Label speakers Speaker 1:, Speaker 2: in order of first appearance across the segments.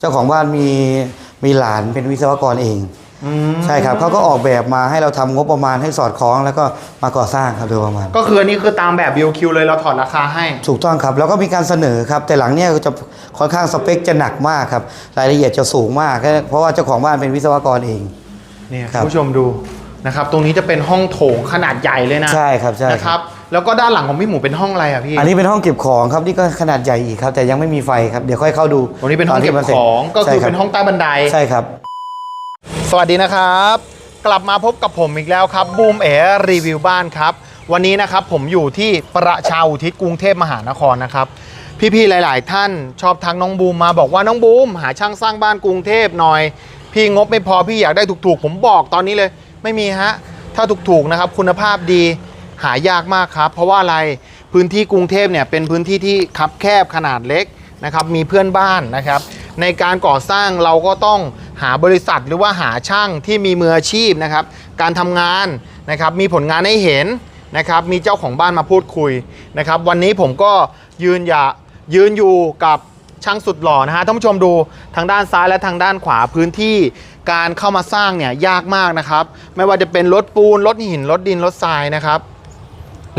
Speaker 1: เจ้าของบ้านมีมีหลานเป็นวิศวกรเอง
Speaker 2: อืม
Speaker 1: ใช่ครับเขาก็ออกแบบมาให้เราทำงบประมาณให้สอดคล้อง แล้วก็มาก่อสร้างครับโดยประมาณ
Speaker 2: ก็คืออันนี้คือตามแบบ BOQ เลยเราถอดราคาให้
Speaker 1: ถูกต้องครับ แล้วก็มีการเสนอครับ แต่หลังเนี่ยจะค่อนข้างสเปคจะหนักมากครับ รายละเอียดจะสูงมาก เพราะว่าเจ้าของบ้านเป็นวิศวกรเอง
Speaker 2: เนี่ย
Speaker 1: ครั
Speaker 2: คุ
Speaker 1: บ
Speaker 2: ณผู้ชมดูนะครับ ตรงนี้จะเป็นห้องโถงขนาดใหญ่เลยนะ
Speaker 1: ใช่ครับใช่
Speaker 2: นะครับ แล้วก็ด้านหลังของพี่หมูเป็นห้องอะไรอะพี่
Speaker 1: อันนี้เป็นห้องเก็บของครับนี่ก็ขนาดใหญ่อีกครับแต่ยังไม่มีไฟครับเดี๋ยวค่อยเข้าดู
Speaker 2: ตรงนี้เป็นห้อง
Speaker 1: ที่
Speaker 2: เก็บ
Speaker 1: มัสร็จ
Speaker 2: ของก็คือ
Speaker 1: ใช่รับ
Speaker 2: เป็นห้องใต้บันได
Speaker 1: ใช่ครับ
Speaker 2: สวัสดีนะครับ กลับมาพบกับผมอีกแล้วครับบูมเอ๋รีวิวบ้านครับ วันนี้นะครับผมอยู่ที่ประชาอุทิศกรุงเทพมหานครนะครับพี่ๆหลาย ๆ ท่านชอบทักน้องบูมมาบอกว่าน้องบูมหาช่างสร้างบ้านกรุงเทพหน่อย พี่งบไม่พอพี่อยากได้ถูกๆ ผมบอกตอนนี้เลย ไม่มีฮะถ้าถูกๆนะครับคุณภาพดี หายากมากครับ เพราะว่าอะไรพื้นที่กรุงเทพเนี่ยเป็นพื้นที่ที่คับแคบขนาดเล็กนะครับมีเพื่อนบ้านนะครับ ในการก่อสร้างเราก็ต้องหาบริษัทหรือว่าหาช่างที่มีมืออาชีพนะครับ การทำงานนะครับมีผลงานให้เห็นนะครับมีเจ้าของบ้านมาพูดคุยนะครับ วันนี้ผมก็ยืนอย่ายืนอยู่กับช่างสุดหล่อนะฮะท่านผู้ชมดูทางด้านซ้ายและทางด้านขวาพื้นที่การเข้ามาสร้างเนี่ยยากมากนะครับ ไม่ว่าจะเป็นรถปูนรถหินรถดินรถทรายนะครับ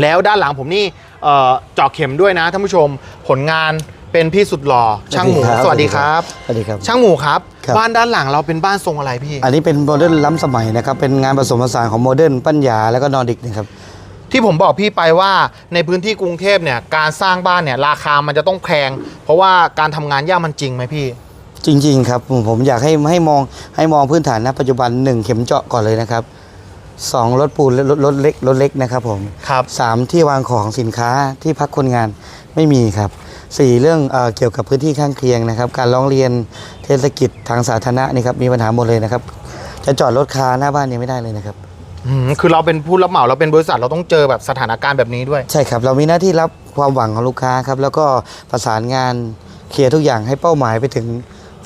Speaker 2: แล้วด้านหลังผมนี่เอ่อเจาะเข็มด้วยนะท่านผู้ชมผลงานเป็นพี่สุดหล่อช่างหมูสวัสดีครับ
Speaker 1: สวัสดีครับ
Speaker 2: ช่างหมูครับ
Speaker 1: ครับ
Speaker 2: บ้านด้านหลังเราเป็นบ้านทรงอะไรพี่
Speaker 1: อันนี้เป็นโมเดิร์นล้ำสมัยนะครับ เป็นงานผสมผสานของโมเดิร์นปัญญาแล้วก็นอร์ดิกนะครับ
Speaker 2: ที่ผมบอกพี่ไปว่าในพื้นที่กรุงเทพเนี่ยการสร้างบ้านเนี่ยราคามันจะต้องแพง เพราะว่าการทำงานยากมันจริงไหมพี่
Speaker 1: จริง ๆ ครับผมผมอยากให้ให้มองให้มองพื้นฐานณปัจจุบัน1เข็มเจาะก่อนเลยนะครับ สองรถปูนและรถรถเล็กรถเล็กนะครับผม
Speaker 2: ครับ
Speaker 1: สามที่วางของสินค้าที่พักคนงานไม่มีครับสี่เรื่องเออเกี่ยวกับพื้นที่ข้างเคียงนะครับ การร้องเรียนเทศกิจทางสาธารณะนี่ครับมีปัญหาหมดเลยนะครับ จะจอดรถคาหน้าบ้านยังไม่ได้เลยนะครับ
Speaker 2: อืมคือเราเป็นผู้รับเหมาเราเป็นบริษัทเราต้องเจอแบบสถานการณ์แบบนี้ด้วย
Speaker 1: ใช่ครับ เรามีหน้าที่รับความหวังของลูกค้าครับ แล้วก็ประสานงานเคลียร์ทุกอย่างให้เป้าหมายไปถึง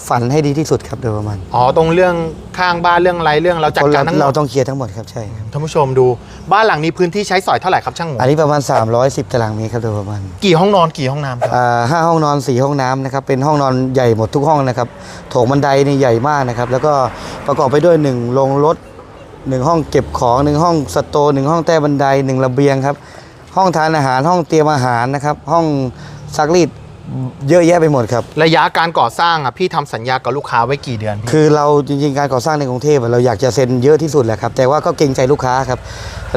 Speaker 1: ฝันให้ดีที่สุดครับโดยประมาณ
Speaker 2: อ๋อตรงเรื่องข้างบ้านเรื่องอะไรเรื่องเราจัดการทั้งหม
Speaker 1: เรา
Speaker 2: ด
Speaker 1: ต้องเคลียร์ทั้งหมดครับใช่ครับ
Speaker 2: ท่านผู้ชมดู บ้านหลังนี้พื้นที่ใช้สอยเท่าไหร่ครับช่างหมู
Speaker 1: อันนี้ประมาณ 310 ตารางเมตรครับโดยประมาณ
Speaker 2: กี่ห้องนอนกี่ห้องน้ำครับ
Speaker 1: อ่าห้าห้องนอนสี่ห้องน้ำนะครับเป็นห้องนอนใหญ่หมดทุกห้องนะครับโถงบันไดนี่ใหญ่มากนะครับแล้วก็ประกอบไปด้วยหนึ่งโรงรถหนึ่งห้องเก็บของหนึ่งห้องสโตร์หนึ่งห้องใต้บันไดหนึ่งระเบียงครับห้องทานอาหารห้องเตรียมอาหารนะครับห้องซักรีด เยอะแยะไปหมดครับ
Speaker 2: ระยะการก่อสร้างอะพี่ทำสัญญากับลูกค้าไว้กี่เดือนพี่
Speaker 1: คือเราจริงๆการก่อสร้างในกรุงเทพอะเราอยากจะเซ็นเยอะที่สุดแหละครับ แต่ว่าก็เกรงใจลูกค้าครับ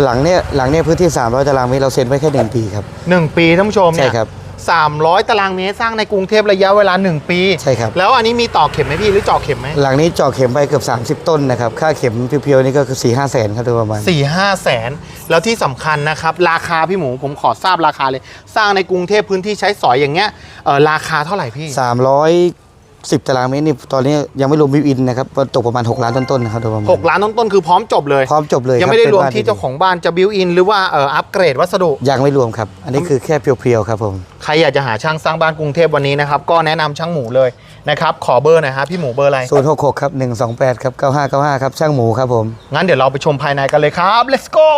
Speaker 1: หลังเนี้ยหลังเนี้ยพื้นที่ 300 ตารางเมตรเราเซ็นไว้แค่หนึ่งปีครับ
Speaker 2: หนึ่งปีท่านผู้ชมเนี่ย
Speaker 1: ใช่ครับ
Speaker 2: สามร้อยตารางเมตรสร้างในกรุงเทพระยะเวลา 1 ปี
Speaker 1: ใช่ครับ
Speaker 2: แล้วอันนี้มีต่อเข็มไหมพี่หรือเจาะเข็มไหม
Speaker 1: หลังนี้เจาะเข็มไปเกือบ 30 ต้นนะครับ ค่าเข็มเพียวๆนี่ก็คือ4 5แสนครับโดยประมาณ
Speaker 2: สี่ห้าแสนแล้วที่สำคัญนะครับ ราคาพี่หมูผมขอทราบราคาเลย สร้างในกรุงเทพพื้นที่ใช้สอยอย่างเงี้ยเออราคาเท่าไหร่พี่
Speaker 1: 310 ตารางเมตรนี่ตอนนี้ยังไม่รวมวิวอินนะครับตกประมาณ 6 ล้านต้นๆนะครับโดยประมาณ
Speaker 2: 6ล้านต้นๆคือพร้อมจบเลย
Speaker 1: พร้อมจบเลย
Speaker 2: ยัง
Speaker 1: คบ
Speaker 2: ไม่ได้รวม
Speaker 1: ป็นบ้น
Speaker 2: ที่เจ้าของบ้านจะบิวอินหรือว่าเอออัปเกรดวัสดุ
Speaker 1: ยังไม่รวมครับ อันนี้คือแค่เพียวๆครับผม
Speaker 2: ใครอยากจะหาช่างสร้างบ้านกรุงเทพวันนี้นะครับ ก็แนะนำช่างหมูเลยนะครับ ขอเบอร์หน่อยฮะพี่หมูเบอร์อะไร
Speaker 1: 066ครับ128ครับ9595ครับช่างหมูครับผม
Speaker 2: งั้นเดี๋ยวเราไปชมภายในกันเลยครับ let's go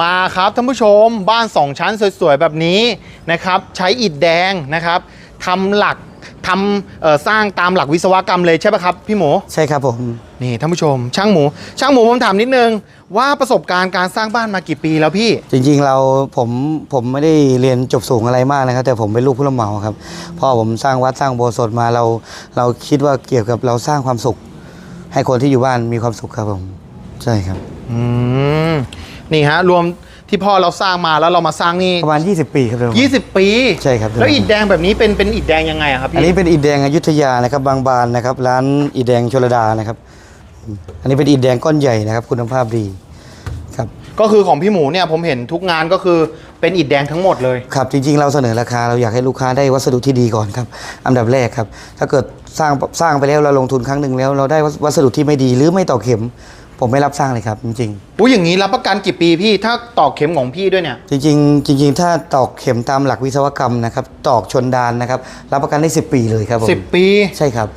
Speaker 2: มาครับท่านผู้ชมบ้าน 2 ชั้นสวยๆ แบบนี้นะครับ ใช้อิฐแดงนะครับ ทำหลักทำเอ่อสร้างตามหลักวิศวกรรมเลยใช่ปะครับพี่หมู
Speaker 1: ใช่ครับผม
Speaker 2: นี่ท่านผู้ชม ช่างหมู ช่างหมูผมถามนิดนึง ว่าประสบการณ์การสร้างบ้านมากี่ปีแล้วพี่
Speaker 1: จริง ๆ เราผมผมไม่ได้เรียนจบสูงอะไรมากนะครับ แต่ผมเป็นลูกผู้รับเหมาครับพ่อผมสร้างวัดสร้างโบสถ์มาเรา เราคิดว่าเกี่ยวกับเราสร้างความสุข ให้คนที่อยู่บ้านมีความสุขครับผม ใช่ครับ
Speaker 2: อืมนี่ฮะรวม ที่พ่อเราสร้างมาแล้วเรามาสร้างนี่
Speaker 1: ประมาณ 20 ปีครับผม
Speaker 2: 20ปี
Speaker 1: ใช่ครับ
Speaker 2: แล้วอิฐแดงแบบนี้เป็นเป็นอิฐแดงยังไงอะครับ
Speaker 1: อัน
Speaker 2: พี่
Speaker 1: นี้เป็นอิฐแดงอยุธยานะครับบางบานนะครับ ร้านอิฐแดงชลดานะครับ อันนี้เป็นอิฐแดงก้อนใหญ่นะครับ คุณภาพดีครับ
Speaker 2: ก็คือของพี่หมูเนี่ยผมเห็นทุกงานก็คือเป็นอิฐแดงทั้งหมดเลย
Speaker 1: ครับจริงๆ เราเสนอราคาเราอยากให้ลูกค้าได้วัสดุที่ดีก่อนครับอันดับแรกครับ ถ้าเกิดสร้างสร้างไปแล้วเราลงทุนครั้งหนึ่งแล้ว เราได้วัสดุที่ไม่ดีหรือไม่ต่อเข็ม ผมไม่รับสร้างเลยครับจริง
Speaker 2: อุ้ยอย่างนี้รับประกันกี่ปีพี่ถ้าตอกเข็มของพี่ด้วยเนี่ย
Speaker 1: ๆ จริง ๆ จริง ๆ ถ้าตอกเข็มตามหลักวิศวกรรมนะครับตอกชนดานนะครับ รับประกันได้ 10 ปีเลยครับผม
Speaker 2: สิบปี
Speaker 1: ใช่ครับ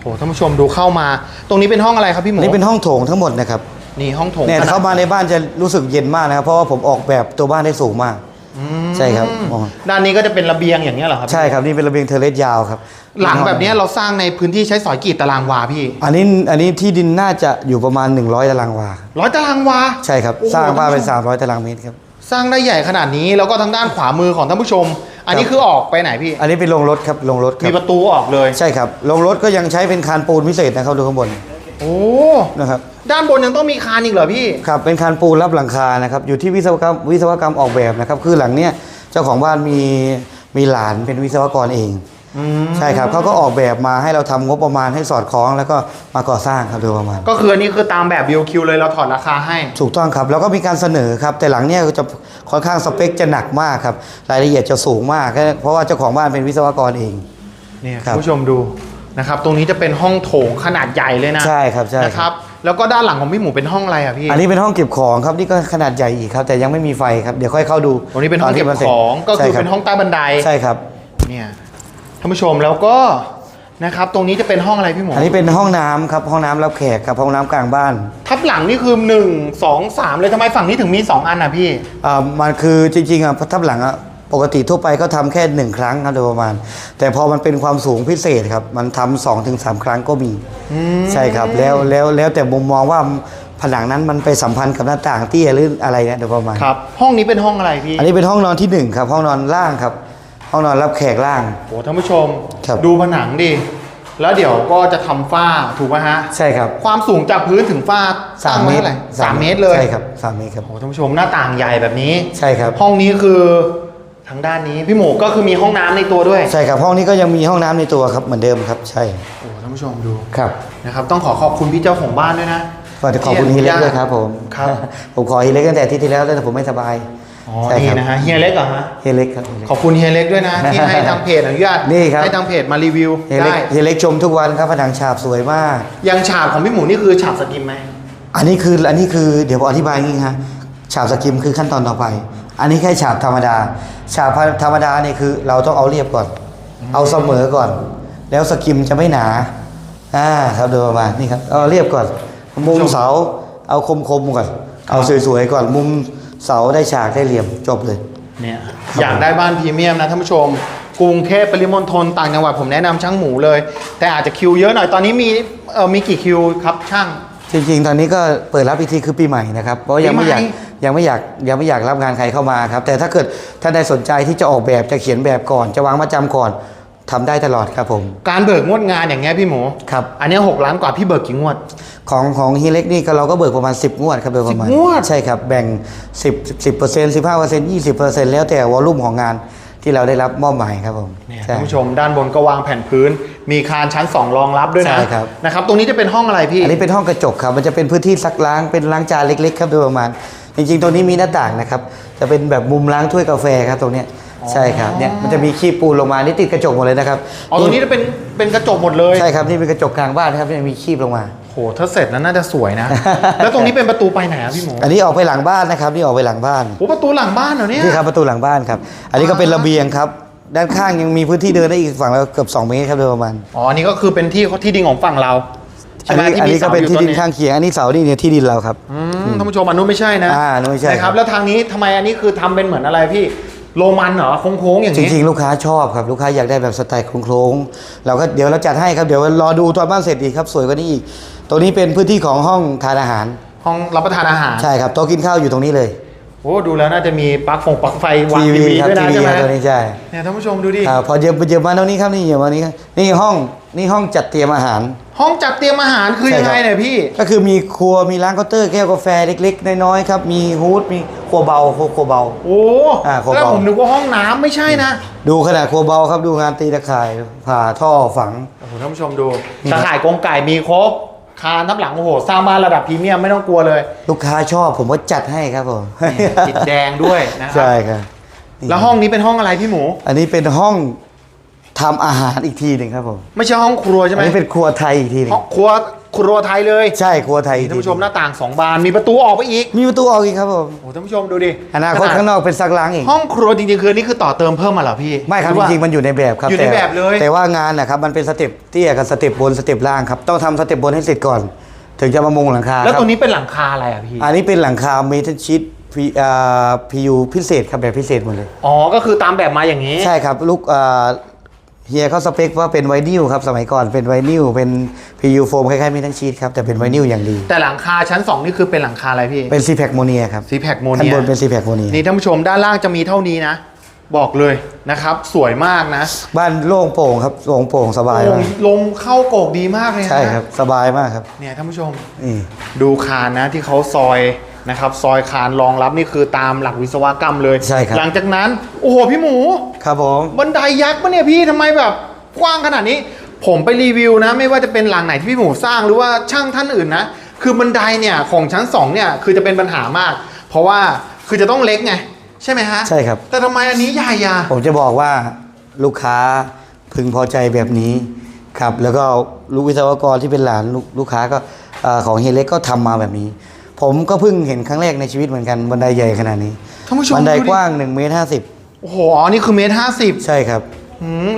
Speaker 2: โหท่านผู้ชมดูเข้ามา ตรงนี้เป็นห้องอะไรครับพี่หมู
Speaker 1: อันนี้เป็นห้องโถงทั้งหมดนะครับ
Speaker 2: นี่ห้องโถง
Speaker 1: เนี่ย
Speaker 2: ขนาด
Speaker 1: เข้ามาในบ้านจะรู้สึกเย็นมากนะครับ เพราะว่าผมออกแบบตัวบ้านได้สูงมาก
Speaker 2: อืม
Speaker 1: ใช่ครับมอง
Speaker 2: ด้านนี้ก็จะเป็นระเบียงอย่างเงี้ยเหรอครับ
Speaker 1: ใช่ครับนี่เป็นระเบียงเทเลสยาวครับ
Speaker 2: หลังแบบเนี้ยเราสร้างในพื้นที่ใช้สอยกี่ตารางวาพี่
Speaker 1: อันนี้อันนี้ที่ดินน่าจะอยู่ประมาณ 100 ตารางวา
Speaker 2: ร้อยตารางวา
Speaker 1: ใช่ครับ
Speaker 2: โอ้โห
Speaker 1: สร้างบ้านเป็น
Speaker 2: ท่านผู้ชม
Speaker 1: 300 ตารางเมตรครับ
Speaker 2: สร้างได้ใหญ่ขนาดนี้แล้วก็ทางด้านขวามือของท่านผู้ชม อันนี้คือออกไปไหนพี่
Speaker 1: อันนี้เป็นโรงรถครับโรงรถค
Speaker 2: มี
Speaker 1: รับ
Speaker 2: ประตูออกเลย
Speaker 1: ใช่ครับโรงรถก็ยังใช้เป็นคานปูนพิเศษนะครับดูข้างบน
Speaker 2: โอ้
Speaker 1: นะครับ
Speaker 2: ด้านบนยังต้องมีคานอีกเหรอพี่
Speaker 1: ครับเป็นคานปูนรับหลังคานะครับอยู่ที่วิศวกรรมวิศวกรรมออกแบบนะครับคือหลังเนี้ยเจ้าของบ้านมีมีหลานเป็นวิศวกรเอง
Speaker 2: อืม
Speaker 1: ใช่ครับเขาก็ออกแบบมาให้เราทำงบประมาณให้สอดคล้อง แล้วก็มาก่อสร้างครับโดยประมาณ
Speaker 2: ก็คืออันนี้คือตามแบบ BOQ เลยเราถอดราคาให้
Speaker 1: ถูกต้องครับ แล้วก็มีการเสนอครับ แต่หลังเนี้ยจะค่อนข้างสเปคจะหนักมากครับ รายละเอียดจะสูงมาก เพราะว่าเจ้าของบ้านเป็นวิศวกรเอง
Speaker 2: เนี่ย
Speaker 1: ครั
Speaker 2: คุ
Speaker 1: บ
Speaker 2: ณผู้ชมดู นะครับตรงนี้จะเป็นห้องโถงขนาดใหญ่เลยนะ
Speaker 1: ใช่ครับใช่
Speaker 2: นะครับแล้วก็ด้านหลังของพี่หมูเป็นห้องอะไรอะพี่
Speaker 1: อันนี้เป็นห้องเก็บของครับนี่ก็ขนาดใหญ่อีกครับ แต่ยังไม่มีไฟครับเดี๋ยวค่อยเข้าดู
Speaker 2: ตรงนี้เป็นห้อง
Speaker 1: ที่
Speaker 2: เก็บ
Speaker 1: มัสร็จ
Speaker 2: ของก็คือ
Speaker 1: ใช่รับ
Speaker 2: เป็นห้องใต้บันได
Speaker 1: ใช่ครับ
Speaker 2: เนี่ยท่านผู้ชมแล้วก็นะครับตรงนี้จะเป็นห้องอะไรพี่หมู
Speaker 1: อันนี้เป็นห้องน้ำครับห้องน้ำรับแขกครับห้องน้ำกลางบ้าน
Speaker 2: ทับหลังนี่คือ 1 2 3 เลยทำไมฝั่งนี้ถึงมี 2 อันอะพี่
Speaker 1: อ่ามันคือจริงๆอะทับหลังอะ ปกติทั่วไปก็ทำแค่หนึ่งครั้งครับโดยประมาณ แต่พอมันเป็นความสูงพิเศษครับ มันทำสองถึงสามครั้งก็มีใช่ครับแล้วแล้วแล้วแต่มุมมองว่าผนังนั้นมันไปสัมพันธ์กับหน้าต่างเตี้ยหรืออะไรเนี่ยโดยประมาณ
Speaker 2: ครับห้องนี้เป็นห้องอะไรพี่
Speaker 1: อันนี้เป็นห้องนอนที่หนึ่งครับ ห้องนอนล่างครับ ห้องนอนรับแขกล่าง
Speaker 2: โอ้ท่านผู้ชม
Speaker 1: ครับ
Speaker 2: ดูผนังดิแล้วเดี๋ยวก็จะทำฝ้าถูกไหมฮะ
Speaker 1: ใช่ครับ
Speaker 2: ความสูงจากพื้นถึงฝ้า
Speaker 1: สาม
Speaker 2: ตั้ง
Speaker 1: เม
Speaker 2: ไว้
Speaker 1: ตร
Speaker 2: ท่ไหสามเมตรเลย
Speaker 1: ใช่ครับสามเมตรครับ
Speaker 2: โอ้ท่านผู้ชมหน้าต่างใหญ่แบบนี้
Speaker 1: ใช่ครับ
Speaker 2: ห้องนี้คือ ทางด้านนี้พี่หมูก็คือมีห้องน้ำในตัวด้วย
Speaker 1: ใช่ครับห้องนี้ก็ยังมีห้องน้ำในตัวครับเหมือนเดิมครับใช่
Speaker 2: โอ้ท่านผู้ชมดู
Speaker 1: ครับ
Speaker 2: นะครับ ต้องขอขอบคุณพี่เจ้าของบ้านด้วยนะ
Speaker 1: ก็จะขอบคุณเฮียเล็กด้วยครับผม
Speaker 2: ครับ
Speaker 1: ผมขอเฮียเล็กตั้งแต่อาที่ที่แล้วแต่ผมไม่สบาย
Speaker 2: อ๋อ
Speaker 1: ใช่
Speaker 2: นี่
Speaker 1: ครับ
Speaker 2: นะฮะเฮียเล็กเหรอฮะ
Speaker 1: เฮียเล็กครับเฮียเล็ก
Speaker 2: ขอบคุณเฮียเล็กด้วยนะที่ให้ทางเพจอนุญาต
Speaker 1: นี่ครับ
Speaker 2: ให้ทางเพจมารีวิว
Speaker 1: เฮียเล็ก
Speaker 2: ได้
Speaker 1: เฮียเล็กชมทุกวันครับผนังฉาบสวยมาก
Speaker 2: อยังฉากของพี่หมูนี่คือฉากสกิมไหม
Speaker 1: อันนี้คืออันนี้คือเดี๋ยวผมอธิบายงี้ฮะฉาบสกิมคือขั้นตอนต่อไป อันนี้แค่ฉาบธรรมดา ฉาบธรรมดาเนี่ยคือเราต้องเอาเรียบก่อน เอาเสมอก่อน แล้วสกิมจะไม่หนา อ่าครับโดยประมาณนี่ครับ เอาเรียบก่อน มุมเสาเอาคมๆก่อน เอาสวยๆก่อน มุมเสาได้ฉากได้เหลี่ยมจบเลย
Speaker 2: เนี่ย อยากได้บ้านพรีเมียมนะท่านผู้ชม กรุงเทพปริมณฑลต่างจังหวัดผมแนะนำช่างหมูเลย แต่อาจจะคิวเยอะหน่อย ตอนนี้มีเออมีกี่คิวครับช่าง
Speaker 1: จริงๆ ตอนนี้ก็เปิดรับอีกทีคือปีใหม่นะครับ เพราะยังไม่อยาก
Speaker 2: ปีใหม่
Speaker 1: ยังไม่อยากยังไม่อยากรับงานใครเข้ามาครับ แต่ถ้าเกิดท่านใดสนใจที่จะออกแบบจะเขียนแบบก่อน จะวางมาจำก่อนทำได้ตลอดครับผม
Speaker 2: การเบิกงวดงานอย่างเงี้ยพี่หมู
Speaker 1: ครับ
Speaker 2: อันเนี้ย6ล้านกว่าพี่เบิกกี่งวด
Speaker 1: ของของฮีเล็กนี่ก็เราก็เบิกประมาณ 10 งวดครับโดยประมาณ
Speaker 2: 10งวด
Speaker 1: ใช่ครับแบ่ง 10 10เปอร์เซ็นต์15เปอร์เซ็นต์20เปอร์เซ็นต์แล้วแต่วอลลุ่มของงานที่เราได้รับมอบหมายครับผม
Speaker 2: เนี่ย
Speaker 1: ใช่
Speaker 2: ท่านผู้ชมด้านบนก็วางแผ่นพื้น มีคานชั้น 2 รองรับด้วยนะ
Speaker 1: ใช่ครับ
Speaker 2: นะครับตรงนี้จะเป็นห้องอะไรพี่
Speaker 1: อันนี้เป็นห้องกระจกครับ มันจะเป็นพื้นที่ซักล้างเป็นล้างจานเล็กๆ ครับโดยประมาณ จริงๆ ตรงนี้มีหน้าต่างนะครับ จะเป็นแบบมุมล้างถ้วยกาแฟครับตรงเนี้ยใช่ครับเนี่ยมันจะมีขี้ปูนลงมานี่ติดกระจกหมดเลยนะครับ
Speaker 2: อ๋อตรงนี้จะเป็นเป็นกระจกหมดเลย
Speaker 1: ใช่ครับนี่เป็นกระจกกลางบ้านครับเนี่ยมีคีบลงมา
Speaker 2: โหถ้าเสร็จแล้วน่าจะสวยนะ แล้วตรงนี้เป็นประตูไปไหนอะพี่หมู
Speaker 1: อันนี้ออกไปหลังบ้านนะครับนี่ออกไปหลังบ้าน
Speaker 2: โอ้ประตูหลังบ้านเหรอเนี่ย
Speaker 1: นี่ครับประตูหลังบ้านครับ อันนี้ก็เป็นระเบียงครับด้านข้างยังมีพื้นที่เดินได้อีกฝั่งละเกือบ2เมตรครับโดยประมาณ
Speaker 2: อ๋ออันนี้ก็คือเป็นที่ที่ดินของฝั่งเราใช่
Speaker 1: อัน
Speaker 2: ไหม
Speaker 1: นี้
Speaker 2: ที่
Speaker 1: อัน
Speaker 2: มี
Speaker 1: นี้ก็
Speaker 2: เสา
Speaker 1: เป็น
Speaker 2: อยู่
Speaker 1: ที่
Speaker 2: ต้น
Speaker 1: ดิน
Speaker 2: นี้
Speaker 1: ข้างเคียงอันนี้เสานี่เนี่ยที่ดินเราครับ
Speaker 2: อืม ท่านผู้ชมอันนู้นไม่ใช่นะ
Speaker 1: อ่าอันนู้นไม่ใช่
Speaker 2: นะครับแล้วทางนี้ทำไมอันนี้คือทำเป็นเหมือนอะไรพี่โรมันเหรอโค้งๆอย่าง
Speaker 1: จ
Speaker 2: นี้
Speaker 1: ริงๆ ลูกค้าชอบครับ ลูกค้าอยากได้แบบสไตล์โค้งๆเราก็เดี๋ยวเราจัดให้ครับ เดี๋ยวรอดูตอนบ้านเสร็จอีกครับ สวยกว่านี้อีกตรงนี้เป็นพื้นที่ของห้องทานอาหาร
Speaker 2: ห้องรับประทานอาหาร
Speaker 1: ใช่ครับโต๊ะกินข้าวอยู่ตรงนี้เลย
Speaker 2: โอ้ดูแล้วน่าจะมีปลั๊กฟงปลั๊กไฟวาง
Speaker 1: ที
Speaker 2: ที
Speaker 1: วี
Speaker 2: วี
Speaker 1: ครับ
Speaker 2: ด้วย
Speaker 1: ที
Speaker 2: นะ
Speaker 1: วี
Speaker 2: ใช่ไหม
Speaker 1: ครับตัวนี้ใช่
Speaker 2: เนี่ยท่านผู้ชมดูดิ
Speaker 1: อ่าพอเยอะเยอะมาตรงนี้ครับนี่เยอะมานี้ครับนี่ห้อง นี่ห้องจัดเตรียมอาหาร
Speaker 2: ห้องจัดเตรียมอาหารคือ
Speaker 1: ใช่
Speaker 2: ยัง
Speaker 1: ครับ
Speaker 2: ไงเนี่ยพี่
Speaker 1: ก็คือมีครัวมีร้านเคาน์เตอร์แก้วกาแฟเล็กๆ น้อยๆครับ มีฮูดมีครัวเบาครัวครัวเบา
Speaker 2: โอ้
Speaker 1: อ่าโคเบา
Speaker 2: แล้วผมนึกว่าห้องน้ำไม่ใช่นะ
Speaker 1: ดูขนาดครัวเบาครับดูงานตีตะข่ายผ่าท่อฝัง
Speaker 2: โอ้โหท่านผู้ชมดู
Speaker 1: นี่
Speaker 2: ตะ
Speaker 1: ครับ
Speaker 2: ข่ายกรงไก่มีครบคานทับหลังโอ้โหสร้างบ้านระดับพรีเมียมไม่ต้องกลัวเลย
Speaker 1: ลูกค้าชอบผมก็จัดให้ครับผม
Speaker 2: เนี่ยติดแดงด้วยนะครั
Speaker 1: ใช่ครับ
Speaker 2: แล้วห้องนี้เป็นห้องอะไรพี่หมู
Speaker 1: อันนี้เป็นห้อง ทำอาหารอีกทีหนึ่งครับผม
Speaker 2: ไม่ใช่ห้องครัวใช่ไหม
Speaker 1: อันนี้เป็นครัวไทยอีกทีหนึ่
Speaker 2: ห้องงครัวครัวไทยเลย
Speaker 1: ใช่ครัวไทยอีก
Speaker 2: ท่าน
Speaker 1: ที
Speaker 2: ผู้ชมหน้าต่างสองบานมีประตูออกไปอีก
Speaker 1: มีประตูออกอีกครับผม
Speaker 2: โอ้โหท่านผู้ชมดูดิ
Speaker 1: อนาคต
Speaker 2: ขด
Speaker 1: ข้างนอกเป็นซักล้างอีก
Speaker 2: ห้องครัวจริงๆคืออนนี่คือต่อเติมเพิ่มมาเหรอพี่
Speaker 1: ไม่ครับ
Speaker 2: ห
Speaker 1: จ
Speaker 2: ว่า
Speaker 1: ริงๆมันอยู่ในแบบครับ
Speaker 2: อยู่ใน
Speaker 1: ต่
Speaker 2: แบบเลย
Speaker 1: แต่ว่างานนะครับมันเป็นสเต็ปเตี้ยกับสเต็ปบนสเต็ปล่างครับต้องทำสเต็ปบนให้เสร็จก่อน ถึงจะมามุงหลังคา
Speaker 2: แล้ว
Speaker 1: ครับ
Speaker 2: ตัวนี้เป็นหลังคาอะไรอะพี่
Speaker 1: อันนี้เป็นหลังคาเมทัลชีตพีอ่าพียูพิเศษครับแบบพิเศษหมดเลย
Speaker 2: อ๋อก็คือตามแบบมาอย่างนี้
Speaker 1: ใช่ครับลูกอ่า เฮียเขาสเปคว่าเป็นไวนิลครับสมัยก่อนเป็นไวนิลเป็นพียูโฟมคล้ายๆมีทั้งชีตครับแต่เป็นไวนิลอย่างดี
Speaker 2: แต่หลังคาชั้น 2 นี่คือเป็นหลังคาอะไรพี่
Speaker 1: เป็นซีแพคโมเนียครับ
Speaker 2: ซีแพคโม
Speaker 1: ข้าง
Speaker 2: เนีย
Speaker 1: บนเป็นซีแพคโมเนีย
Speaker 2: นี่ท่านผู้ชมด้านล่างจะมีเท่านี้นะ บอกเลยนะครับ สวยมากนะ
Speaker 1: บ้านโล่งโปร่งครับโล่งโปร่งสบาย
Speaker 2: โอ่
Speaker 1: มางก
Speaker 2: ลมเข้าโกกดีมากเลยนะ
Speaker 1: ใช่ครับสบายมากครับ
Speaker 2: เนี่ยท่านผู้ชม
Speaker 1: นี่
Speaker 2: ดูคานนะที่เขาซอย นะครับซอยคานรองรับนี่คือตามหลักวิศวกรรมเลย
Speaker 1: ใช่ครับ
Speaker 2: หลังจากนั้น โอ้โหพี่หมู
Speaker 1: ครับผม
Speaker 2: บันไดยักษ์ปะเนี่ยพี่ทำไมแบบกว้างขนาดนี้ ผมไปรีวิวนะ ไม่ว่าจะเป็นหลังไหนที่พี่หมูสร้างหรือว่าช่างท่านอื่นนะ คือบันไดเนี่ยของชั้นสองเนี่ยคือจะเป็นปัญหามาก เพราะว่าคือจะต้องเล็กไงใช่ไหมฮะ
Speaker 1: ใช่ครับ
Speaker 2: แต่ทำไมอันนี้ใหญ่อะ
Speaker 1: ผมจะบอกว่าลูกค้าพึงพอใจแบบนี้ครับ แล้วก็ลูกวิศวกรที่เป็นหลานลูกลูกค้าก็เอ่อของเฮยเล็กก็ทำมาแบบนี้ ผมก็เพิ่งเห็นครั้งแรกในชีวิตเหมือนกันบันไดใหญ่ขนาดนี้
Speaker 2: ท่านผู้ชม
Speaker 1: บันได
Speaker 2: ดู
Speaker 1: กว้าง1เมตรห้าสิบ
Speaker 2: โอ้โหอ๋อนี่คือเมตรห้าสิบ
Speaker 1: ใช่ครับ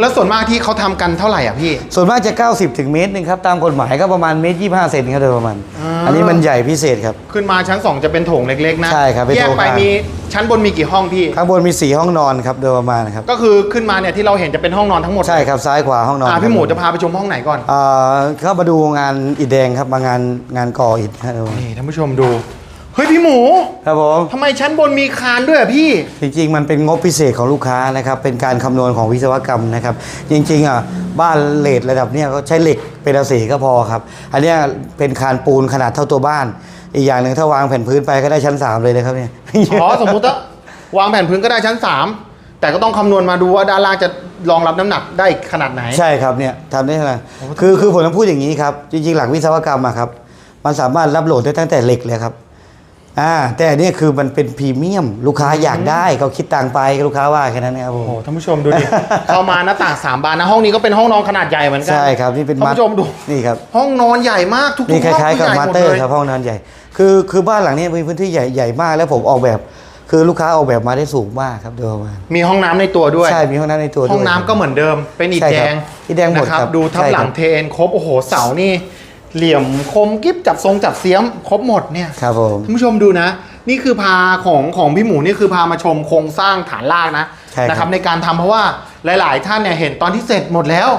Speaker 2: แล้วส่วนมากที่เขาทำกันเท่าไหร่อะพี่
Speaker 1: ส่วนมากจะ 90 ถึงเมตรหนึ่งครับ ตามกฎหมายก็ประมาณเมตรยี่ห้าเซนครับโดยประมาณ
Speaker 2: อ่า
Speaker 1: อันนี้มันใหญ่พิเศษครับ
Speaker 2: ขึ้นมาชั้น 2 จะเป็นโถงเล็กๆนะ
Speaker 1: ใช่ครับเป็น
Speaker 2: แยก
Speaker 1: โถง
Speaker 2: ไป
Speaker 1: กลาง
Speaker 2: มีชั้นบนมีกี่ห้องพี่
Speaker 1: ข้างบนมี 4 ห้องนอนครับโดยประมาณครับ
Speaker 2: ก็คือขึ้นมาเนี่ยที่เราเห็นจะเป็นห้องนอนทั้งหมด
Speaker 1: ใช่ครับซ้ายขวาห้องนอน
Speaker 2: อ่า
Speaker 1: ครับ
Speaker 2: พี่หมูจะพาไปชมห้องไหนก่อน
Speaker 1: เอ่อเข้ามาดูงานอิฐแดงครับมางานงานก่ออิฐครับ
Speaker 2: นี่ท่านผู้ชมดู เฮ้ยพี่หมู
Speaker 1: ครับผม
Speaker 2: ทำไมชั้นบนมีคานด้วยอะพี่
Speaker 1: จริงๆ มันเป็นงบพิเศษของลูกค้านะครับ เป็นการคำนวณของวิศวกรรมนะครับ จริงๆอะบ้านเลทระดับเนี้ยก็ใช้เหล็กเป็นอาศีก็พอครับ อันเนี้ยเป็นคานปูนขนาดเท่าตัวบ้าน อีกอย่างหนึ่งถ้าวางแผ่นพื้นไปก็ได้ชั้น 3 เลยนะครับเนี่ย
Speaker 2: อ๋อสมมุติว่าวางแผ่นพื้นก็ได้ชั้น 3 แต่ก็ต้องคำนวณมาดูว่าด้านล่างจะรองรับน้ำหนักได้ขนาดไหน
Speaker 1: ใช่ครับเนี่ยทำได้เท่าไหร่คือคือผมต้องพูดอย่างนี้ครับจริงๆ หลักวิศวกรรมอะครับมันสามารถรับโหลดได้ตั้งแต่เหล็กเลยครับ อ่าแต่อันนี้คือมันเป็นพรีเมียม ลูกค้าอยากได้เขาคิดตังค์ไปลูกค้าว่าแค่นั้นนะครับผ
Speaker 2: โอ้
Speaker 1: ม
Speaker 2: โหท่านผู้ชมดูดิ เข้ามาหน้าต่างสามบานนะห้องนี้ก็เป็นห้องนอนขนาดใหญ่เหมือนกั
Speaker 1: ใช่ครับนี่เป็น
Speaker 2: ท่านผู้ชมดู
Speaker 1: นี่ครับ
Speaker 2: ห้องนอนใหญ่มากทุกๆ
Speaker 1: นี่ค
Speaker 2: ห้อง
Speaker 1: ล้ายๆกับ
Speaker 2: ใหญ่
Speaker 1: มา
Speaker 2: ห
Speaker 1: ส
Speaker 2: ด
Speaker 1: เตอร์
Speaker 2: ลย
Speaker 1: ครับห้องนอนใหญ่ คือคือบ้านหลังนี้มีพื้นที่ใหญ่ใหญ่มากแล้วผมออกแบบ คือลูกค้าออกแบบมาได้สูงมากครับโดยประมาณ
Speaker 2: มีห้องน้ำในตัวด้วย
Speaker 1: ใช่มีห้องน้ำในตัวด้วย
Speaker 2: ห้องน้ำก็เหมือนเดิมเป็นอิฐ
Speaker 1: ใช่
Speaker 2: แด
Speaker 1: ครับ
Speaker 2: ง
Speaker 1: อิฐแดงหมด
Speaker 2: นะครับดูทับ
Speaker 1: ใช่
Speaker 2: หลั
Speaker 1: ค
Speaker 2: ง
Speaker 1: รับ
Speaker 2: เทนครบโอ้โหเสานี่ เหลี่ยมคมกิ๊บจับทรงจับเสียมครบหมดเนี่ย
Speaker 1: ครับผม
Speaker 2: ท่านผู้ชมดูนะ นี่คือพาของของพี่หมูนี่คือพามาชมโครงสร้างฐานรากนะ
Speaker 1: ใช่ครับ
Speaker 2: นะครับในการทำเพราะว่าหลาย ๆ ท่านเนี่ยเห็นตอนที่เสร็จหมดแล้ว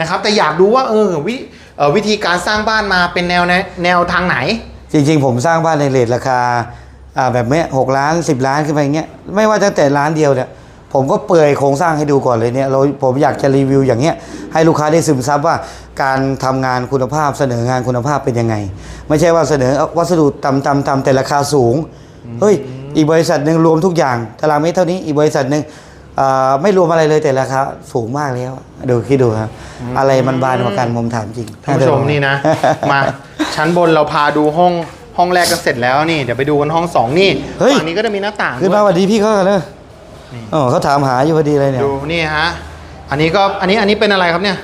Speaker 2: นะครับ แต่อยากดูว่าเออวิเอ่อวิธีการสร้างบ้านมาเป็นแนวแนวแนวทางไหน
Speaker 1: จริงๆ ผมสร้างบ้านในเรทราคาอ่าแบบเนี้ยหกล้านสิบล้านขึ้นไปอย่างเงี้ยไม่ว่าตั้งแต่ล้านเดียวเนี่ย ผมก็เปื่อยโครงสร้างให้ดูก่อนเลยเนี่ยเราผมอยากจะรีวิวอย่างเงี้ยให้ลูกค้าได้ซึมซับว่าการทำงานคุณภาพเสนองานคุณภาพเป็นยังไง ไม่ใช่ว่าเสนอวัสดุต่ำๆๆแต่ราคาสูงเฮ้ยอีกบริษัทหนึ่งรวมทุกอย่างตารางเมตรเท่านี้อีกบริษัทหนึ่งอ่าไม่รวมอะไรเลยแต่ราคาสูงมากแล้วดูคิดดูครับ อะไรมันบานกว่ากันผมถามจริง
Speaker 2: ท่านผู้ชมนี่นะ มาชั้นบนเราพาดูห้องห้องแรกกันเสร็จแล้วนี่เดี๋ยวไปดูกันห้องสองนี่
Speaker 1: เฮ้ย
Speaker 2: ฝั่งนี้ก็จะมีหน้าต่าง
Speaker 1: ขึ้น
Speaker 2: ด้
Speaker 1: มา
Speaker 2: วย
Speaker 1: สวัสดีพี่เขากันเลย อ๋อเขาถามหาอยู่พอดีเลยเนี่ย
Speaker 2: ดูนี่ฮะ อันนี้ก็อันนี้อันนี้เป็นอะไรครับเนี่ย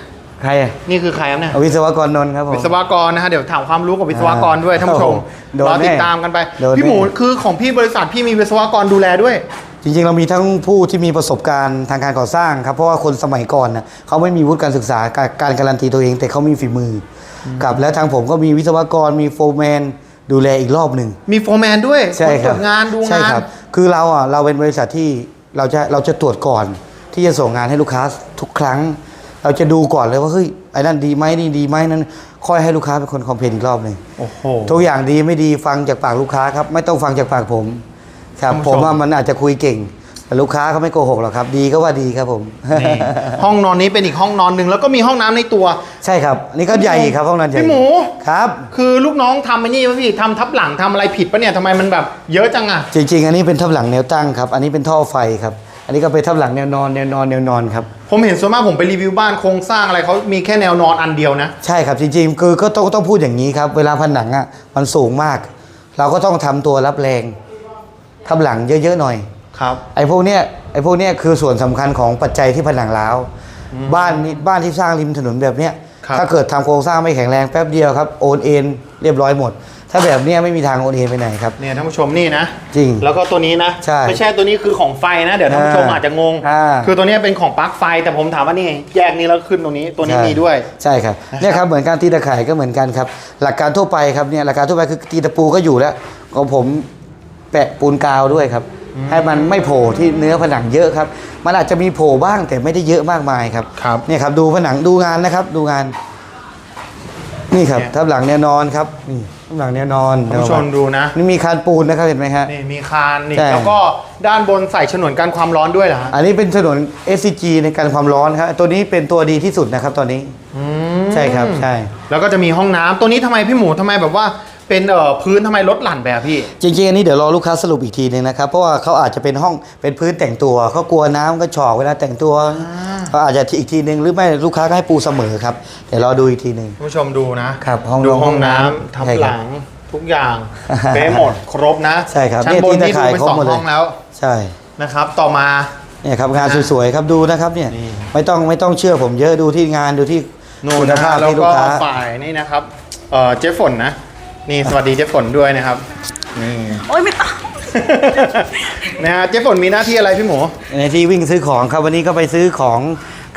Speaker 1: ใครอะ
Speaker 2: นี่คือใครครับเนี่ย
Speaker 1: เอาวิศวกรนนท์ครับผม
Speaker 2: วิศวกรนะฮะเดี๋ยวถามความรู้กับวิศวกรด้วยท่านผู้ชม
Speaker 1: โดน
Speaker 2: รอ
Speaker 1: แน่
Speaker 2: ติดตามกันไป
Speaker 1: โดน
Speaker 2: พี่หมู
Speaker 1: แน่
Speaker 2: คือของพี่บริษัทพี่มีวิศวกรดูแลด้วย
Speaker 1: จริงๆ เรามีทั้งผู้ที่มีประสบการณ์ทางการก่อสร้างครับ เพราะว่าคนสมัยก่อนน่ะเขาไม่มีวุฒิการศึกษาการการการันตีตัวเอง แต่เขามีฝีมืออกับแล้วทางผมก็มีวิศวกรมีโฟร์แมนดูแลอีกรอบหนึ่ง
Speaker 2: มีโฟร์แมนด้วย
Speaker 1: ใช่ครับ
Speaker 2: นตวจงานดู
Speaker 1: ใช่
Speaker 2: งาน
Speaker 1: ครับ คือเราอะเราเป็นบริษัทที่ เราจะเราจะตรวจก่อนที่จะส่งงานให้ลูกค้าทุกครั้ง เราจะดูก่อนเลยว่าเฮ้ยไอ้นั่นดีไหมนี่ดีไหมนั้น ค่อยให้ลูกค้าเป็นคนคอมเพลนอีกรอบหนึ่ง
Speaker 2: โอ้โห
Speaker 1: ทุกอย่างดีไม่ดีฟังจากปากลูกค้าครับ ไม่ต้องฟังจากปากผม ครับ
Speaker 2: ท่านผู้
Speaker 1: ผ
Speaker 2: ชม
Speaker 1: มว่ามันอาจจะคุยเก่ง แต่ลูกค้าเขาไม่โกหกหรอกครับ ดีก็ว่าดีครับผม
Speaker 2: นี่ห้องนอนนี้เป็นอีกห้องนอนหนึ่งแล้วก็มีห้องน้ำในตัว
Speaker 1: ใช่ครับอันนี่ก็ใหญ่อีกครับห้องนั้นใหญ่
Speaker 2: พี่หมู
Speaker 1: ครับ
Speaker 2: คือลูกน้องทำไอ้นี่ป่ะพี่ทำทับหลังทำอะไรผิดปะเนี่ยทำไมมันแบบเยอะจังอะ
Speaker 1: จริง ๆ อันนี้เป็นทับหลังแนวตั้งครับ อันนี้เป็นท่อไฟครับ อันนี้ก็เป็นทับหลังแนวนอนแนวนอนแนวนอนครับ
Speaker 2: ผมเห็นส่วนมากผมไปรีวิวบ้านโครงสร้างอะไรเขามีแค่แนวนอนอันเดียวนะ
Speaker 1: ใช่ครับจริงๆ คือก็ต้องต้องพูดอย่างนี้ครับ เวลาผนังอะมันสูงมาก เราก็ต้องทำตัวรับแรงทับหลังเยอะๆหน่อย
Speaker 2: ครับ
Speaker 1: ไอ้พวกเนี้ยไอ้พวกเนี้ยคือส่วนสำคัญของปัจจัยที่ผนังร้าวบ้านนี้บ้านที่สร้างริมถนนแบบเนี้ย
Speaker 2: ครับ
Speaker 1: ถ้าเกิดทำโครงสร้างไม่แข็งแรงแป๊บเดียวครับโอนเอ็นเรียบร้อยหมด ถ้าแบบเนี้ยไม่มีทางโอนเอ็นไปไหนครับ
Speaker 2: เนี่ยท่านผู้ชมนี่นะ
Speaker 1: จริง
Speaker 2: แล้วก็ตัวนี้นะ
Speaker 1: ใช่
Speaker 2: ไม่ใช่ตัวนี้คือของไฟนะ เดี๋ยวท่านผู้ชม
Speaker 1: อ่า
Speaker 2: อาจจะงง
Speaker 1: อ่า
Speaker 2: คือตัวนี้เป็นของปลั๊กไฟแต่ผมถามว่านี่แยกนี้แล้วขึ้นตรงนี้ตัวนี้
Speaker 1: ใช่
Speaker 2: มีด้วย
Speaker 1: ใช่ครับเนี่ยครับเหมือนการตีตะข่ายก็เหมือนกันครับ หลักการทั่วไปครับเนี่ยหลักการทั่วไปคือตีตะปูก็อยู่แล้วของผมแปะปูนกาวด้วยครับ ให้มันไม่โผล่ที่เนื้อผนังเยอะครับ มันอาจจะมีโผล่บ้างแต่ไม่ได้เยอะมากมายครับ
Speaker 2: ครับ
Speaker 1: เนี่ยครับดูผนังดูงานนะครับ ดูงาน นี่ครับ
Speaker 2: เนี่ย
Speaker 1: ทับหลังแนวนอนครับนี่ทับหลังแนวนอน
Speaker 2: ท่านผู้ชมดูนะ
Speaker 1: นี่มีคานปูนนะครับเห็นไหมฮะ
Speaker 2: นี่มีคานนี่
Speaker 1: ใช่
Speaker 2: แล้วก็ด้านบนใส่ฉนวนกันความร้อนด้วยเหรอฮะ
Speaker 1: อันนี้เป็นถนน SCG ในการความร้อนครับตัวนี้เป็นตัวดีที่สุดนะครับตอนนี้
Speaker 2: อืม
Speaker 1: ใช่ครับใช่
Speaker 2: แล้วก็จะมีห้องน้ำตัวนี้ทำไมพี่หมูทำไมแบบว่า เป็นเอ่อพื้นทำไมลดหลั่นแบบพี่
Speaker 1: จริงๆอันนี้เดี๋ยวรอลูกค้าสรุปอีกทีหนึงนะครับเพราะว่าเขาอาจจะเป็นห้องเป็นพื้นแต่งตัวเขากลัวน้ำก็ฉอกเวลาแต่งตัวก็อาจจะอีกทีหนึ่งหรือไม่ลูกค้าก็ให้ปูเสมอครับเดี๋ยวรอดูอีกทีหนึ่ง
Speaker 2: คุณผู้ชมดูนะครับ
Speaker 1: ห้อง
Speaker 2: ดู
Speaker 1: น้อง
Speaker 2: ห้องน้ำ
Speaker 1: ห้องน้ำ
Speaker 2: ทับ
Speaker 1: ใช่
Speaker 2: ห
Speaker 1: ครับ
Speaker 2: ลังทุกอย่างเป๊ะหมดครบนะ
Speaker 1: ใช่ครับ
Speaker 2: ชั้น
Speaker 1: เนี่ย
Speaker 2: บน
Speaker 1: ที่
Speaker 2: นี่
Speaker 1: ตะ
Speaker 2: ดู
Speaker 1: ข่าย
Speaker 2: ไป
Speaker 1: ครบ
Speaker 2: สอง
Speaker 1: หมดเลย
Speaker 2: ห้องแล้ว
Speaker 1: ใช่
Speaker 2: นะครับ ต่อมา
Speaker 1: เนี่ยครับงานสวยๆครับดูนะครับเนี่ย
Speaker 2: นี่
Speaker 1: ไม่ต้องไม่ต้องเชื่อผมเยอะดูที่งานดูที่
Speaker 2: นู่น
Speaker 1: คุณ
Speaker 2: นะ
Speaker 1: ภาพ
Speaker 2: แล้ว
Speaker 1: ที่ลู
Speaker 2: ก็
Speaker 1: กค้า
Speaker 2: ฝ่ายนี่นะครับเอ่อเจ๊ฝนนะ นี่สวัสดีเจ๊ฝนด้วยนะครับนี่
Speaker 3: โอ๊ยไม่ต้อง
Speaker 2: นะฮะเจ๊ฝนมีหน้าที่อะไรพี่หมู
Speaker 1: ในที่วิ่งซื้อของครับวันนี้ก็ไปซื้อของ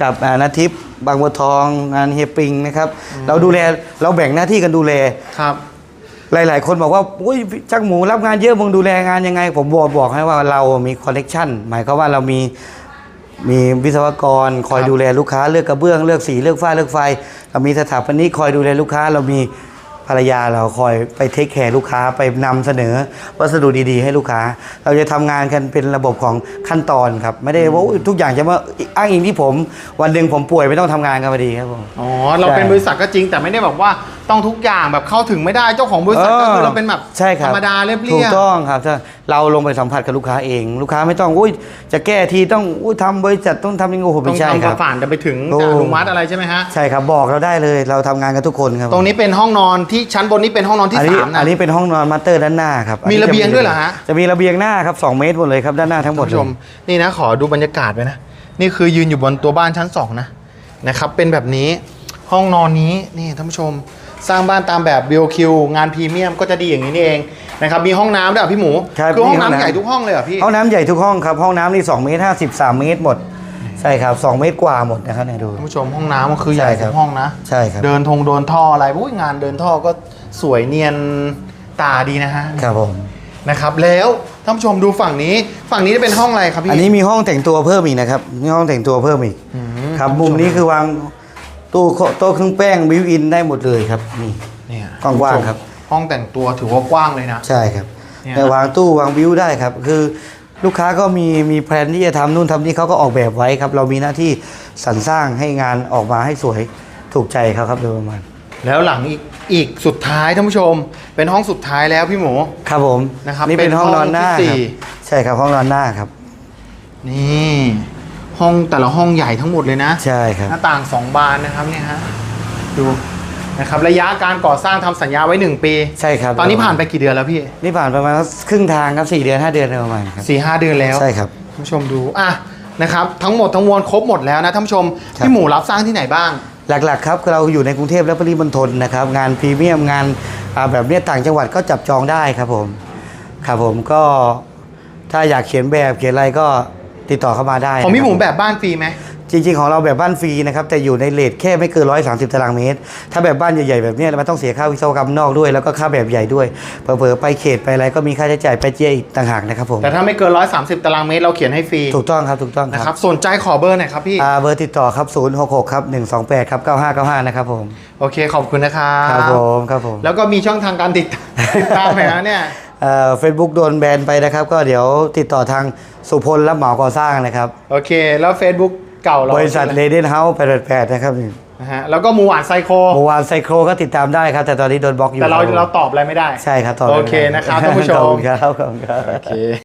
Speaker 1: กับอ่านาทิพย์บางบัวทองงานเฮียปิงนะครับ เราดูแลเราแบ่งหน้าที่กันดูแล
Speaker 2: ครับ
Speaker 1: หลาย ๆ คนบอกว่าอุ้ยจักหมูรับงานเยอะมึงดูแลงานยังไง ผมบอกบอกให้ว่าเรามีคอลเลกชันหมายความว่าเรามีมีวิศวกรคอย
Speaker 2: ครับ
Speaker 1: ดูแลลูกค้าเลือกกระเบื้องเลือกสีเลือกฝ้าเลือกไฟ เรามีสถาปนิกคอยดูแลลูกค้า เรามี ภรรยาเราคอยไปเทคแคร์ลูกค้าไปนำเสนอวัสดุดีๆ ให้ลูกค้า เราจะทำงานกันเป็นระบบของขั้นตอนครับ ไม่ได้ว่าอุ๊ยทุกอย่างจะมาอ้างอิงที่ผม วันหนึ่งผมป่วยไม่ต้องทำงานกันพอดีครับผม
Speaker 2: อ๋อเราเป็น
Speaker 1: ใช่
Speaker 2: บริษัทก็จริงแต่ไม่ได้แบบว่า ต้องทุกอย่างแบบเข้าถึงไม่ได้เจ้าของบริษัทก็คือเราเป็นแบบ
Speaker 1: ใช่ค
Speaker 2: ธ
Speaker 1: รั
Speaker 2: ร
Speaker 1: บ
Speaker 2: รมดาเรียบ
Speaker 1: ถู
Speaker 2: เรี
Speaker 1: ก
Speaker 2: ยบ
Speaker 1: ต้องครับถ้าเราลงไปสัมผัสกับลูกค้าเอง ลูกค้าไม่ต้องอุ้ยจะแก้ทีต้องอุ้ยทำบริษัทต้องทำยังไงโอ้โห
Speaker 2: ต้อ
Speaker 1: ไม่
Speaker 2: ง
Speaker 1: ใช่
Speaker 2: ทำ
Speaker 1: ครับ
Speaker 2: ผ่านจะไปถึง
Speaker 1: โอ้
Speaker 2: จะอนุมัติอะไรใช่ไหมฮะ
Speaker 1: ใช่ครับบอกเราได้เลยเราทำงานกันทุกคนครับ
Speaker 2: ตรงนี้เป็นห้องนอนที่ชั้นบนนี้เป็นห้องนอนที่
Speaker 1: อันนี้
Speaker 2: สามนะ
Speaker 1: อันนี้เป็นห้องนอนมาสเตอร์ด้านหน้าครับ
Speaker 2: มี
Speaker 1: อันนี้
Speaker 2: ระเบียง
Speaker 1: จ
Speaker 2: ด้วยเหรอฮะ
Speaker 1: จะมีระเบียงหน้าครับ2เมตรหมดเลยครับด้านหน้าทั้งหม
Speaker 2: ท่า
Speaker 1: ด
Speaker 2: นผู้ชมนี่นะขอดูบรรยากาศไว้นะนี่คือยืนอยู่บนตัวบ้านชั้นสองนะนะครับเป็นแบบนี้ห้องนอนนี้นี่ท่านผู้ชม สร้างบ้านตามแบบ BOQ งานพรีเมียมก็จะดีอย่างนี้นี่เองนะครับมีห้องน้ำด้วยเหรอพี่หมู
Speaker 1: ครับ
Speaker 2: คือห้อง
Speaker 1: มี
Speaker 2: น้ำ ใหญ่ทุกห้องเลยเหรอพี่
Speaker 1: ห้องน้ำใหญ่ทุกห้องครับ ห้องน้ำนี่2เมตร50 3เมตรหมด ใช่ครับ 2 เมตรกว่าหมดนะครับเนี่ยดู
Speaker 2: ท่านผู้ชมห้องน้ำก็คือใหญ่
Speaker 1: ใช่ครั
Speaker 2: ทุ
Speaker 1: บ
Speaker 2: กห้องนะ
Speaker 1: ใช่ครับ
Speaker 2: เดินทงโดนท่ออะไรอุ้ยงานเดินท่อก็สวยเนียนตาดีนะฮะ
Speaker 1: ครับผม
Speaker 2: นะครับแล้วท่านผู้ชมดูฝั่งนี้ฝั่งนี้จะเป็นห้องอะไรครับพี่
Speaker 1: อันนี้มีห้องแต่งตัวเพิ่มอีกนะครับมีห้องแต่งตัวเพิ่มอีก
Speaker 2: อืม
Speaker 1: ครับมุมนี้คือวาง ตู้โต๊ะเครื่องแป้งบิวอินได้หมดเลยครับนี่
Speaker 2: เนี่ย
Speaker 1: กว้างๆครับ
Speaker 2: ห้องแต่งตัวถือว่ากว้างเลยนะ
Speaker 1: ใช่ครับ
Speaker 2: เนี่ย
Speaker 1: แต่วางตู้วางบิวได้ครับ คือลูกค้าก็มีมีแพลนที่จะทำนู่นทำนี่เขาก็ออกแบบไว้ครับ เรามีหน้าที่สรรสร้างให้งานออกมาให้สวยถูกใจเขาครับโดยประมาณ
Speaker 2: แล้วหลังอีกอีกสุดท้ายท่านผู้ชม เป็นห้องสุดท้ายแล้วพี่หมู
Speaker 1: ครับผม
Speaker 2: นะครับ
Speaker 1: นี่เป็น
Speaker 2: เป็น
Speaker 1: ห้องนอนหน้า
Speaker 2: ห้องที่
Speaker 1: ค
Speaker 2: สี่
Speaker 1: รับใช่ครับห้องนอนหน้าครับ
Speaker 2: นี่ ห้องแต่ละห้องใหญ่ทั้งหมดเลยนะ
Speaker 1: ใช่ครับ
Speaker 2: หน้าต่างสองบานนะครับเนี่ยฮะดูนะครับระยะการก่อสร้างทำสัญญาไว้ 1 ปี
Speaker 1: ใช่ครับ
Speaker 2: ตอนนี้ผ่านไปกี่เดือนแล้วพี่
Speaker 1: นี่ผ่านประมาณครึ่งทางครับสี่เดือนห้าเดือนโดยประมาณครับ
Speaker 2: สี่ห้าเดือนแล้ว
Speaker 1: ใช่ครับ
Speaker 2: ท่านผู้ชมดูอะนะครับทั้งหมดทั้งมวลครบหมดแล้วนะท่านผู้ชม
Speaker 1: ครับ
Speaker 2: พี่หมูรับสร้างที่ไหนบ้าง
Speaker 1: หลักๆครับเราอยู่ในกรุงเทพและปริมณฑลนะครับงานพรีเมียมงานอ่าแบบเนี้ยต่างจังหวัดก็จับจองได้ครับผมครับผมก็ถ้าอยากเขียนแบบเขียนอะไรก็ ติดต่อเข้ามาได้
Speaker 2: ของพี่หมู
Speaker 1: นะค
Speaker 2: แบ
Speaker 1: รั
Speaker 2: บบ้านฟรีไหม
Speaker 1: จริง ๆ ของเราแบบบ้านฟรีนะครับแต่อยู่ในเลทแค่ไม่เกิน130ตารางเมตร ถ้าแบบบ้านใหญ่ๆแบบเนี้ยมันต้องเสียค่าวิศวกรรมนอกด้วย แล้วก็ค่าแบบใหญ่ด้วยเผลอๆไปเขตไปอะไรก็มีค่าใช้จ่ายไปเจียอีกต่างหากนะครับผม
Speaker 2: แต่ถ้าไม่เกิน130ตารางเมตรเราเขียนให้ฟรี
Speaker 1: ถูกต้องครับถูกต้อง
Speaker 2: นะ
Speaker 1: ค
Speaker 2: ค
Speaker 1: รั
Speaker 2: รับบสนใจขอเบอร์หน่อยครับพี่
Speaker 1: อ่าเบอร์ติดต่อครับ066ครับ128ครับ9595นะครับผม
Speaker 2: โอเคขอบคุณนะครับ
Speaker 1: ครับผมครับผม
Speaker 2: แล้วก็มีช่องทางการติดติดตามไหมฮะเนี่ย
Speaker 1: เฟซบุ๊กโดนแบนไปนะครับ ก็เดี๋ยวติดต่อทางสุพลรับเหมาก่อสร้างนะครับ
Speaker 2: โอเค แล้ว Facebook เก่าเรา
Speaker 1: บริษัทเลเดนเฮาส์888นะครับ
Speaker 2: นะฮะแล้วก็หมูหวานไซโค
Speaker 1: เมื่อวานไซโครก็ติดตามได้ครับ แต่ตอนนี้โดนบล็อกอยู่
Speaker 2: แต่เรา
Speaker 1: คบผม
Speaker 2: เราตอบอะไรไม่ได้
Speaker 1: ใช่ครับตอบ
Speaker 2: โอเคนะครับท่านผู้ชม
Speaker 1: ขอบคุณครับขอบคุณครับ
Speaker 2: โอเค